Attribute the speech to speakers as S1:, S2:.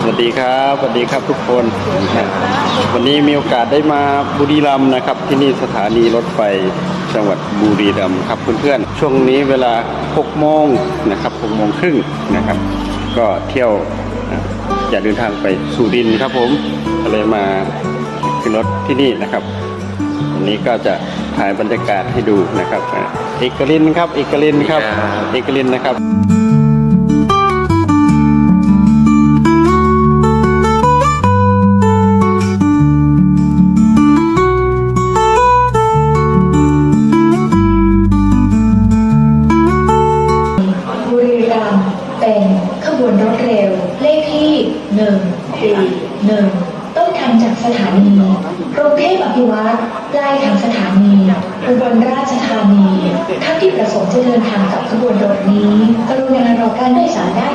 S1: สวัสดีครับสวัสดีครับทุกคนนะวันนี้มีโอกาสได้มาบุรีรัมย์นะครับ ที่นี่สถานีรถไฟจังหวัดบุรีรัมย์ครับเพื่อนๆช่วงนี้เวลา6โมงนะครับ6โมงครึ่งนะครับ ก็เที่ยวนะอยากเดินทางไปสุรินทร์ครับผมก็เลยมาขึ้นรถที่นี่นะครับวันนี้ก็จะถ่ายบรรยากาศให้ดูนะครับอะเอกลินครับเอกลินครับ
S2: ครับ
S1: เอกลินนะครับ
S3: บุ ถเร็ว เลขที่141ต้นทางจากสถานีกรุงเทพอภิวัตรปลายทางสถานีอุบลราชธานีท่านที่ประสงค์จะเดินทางกับขบวนรถนี้ กรุณารอการโดยสารได้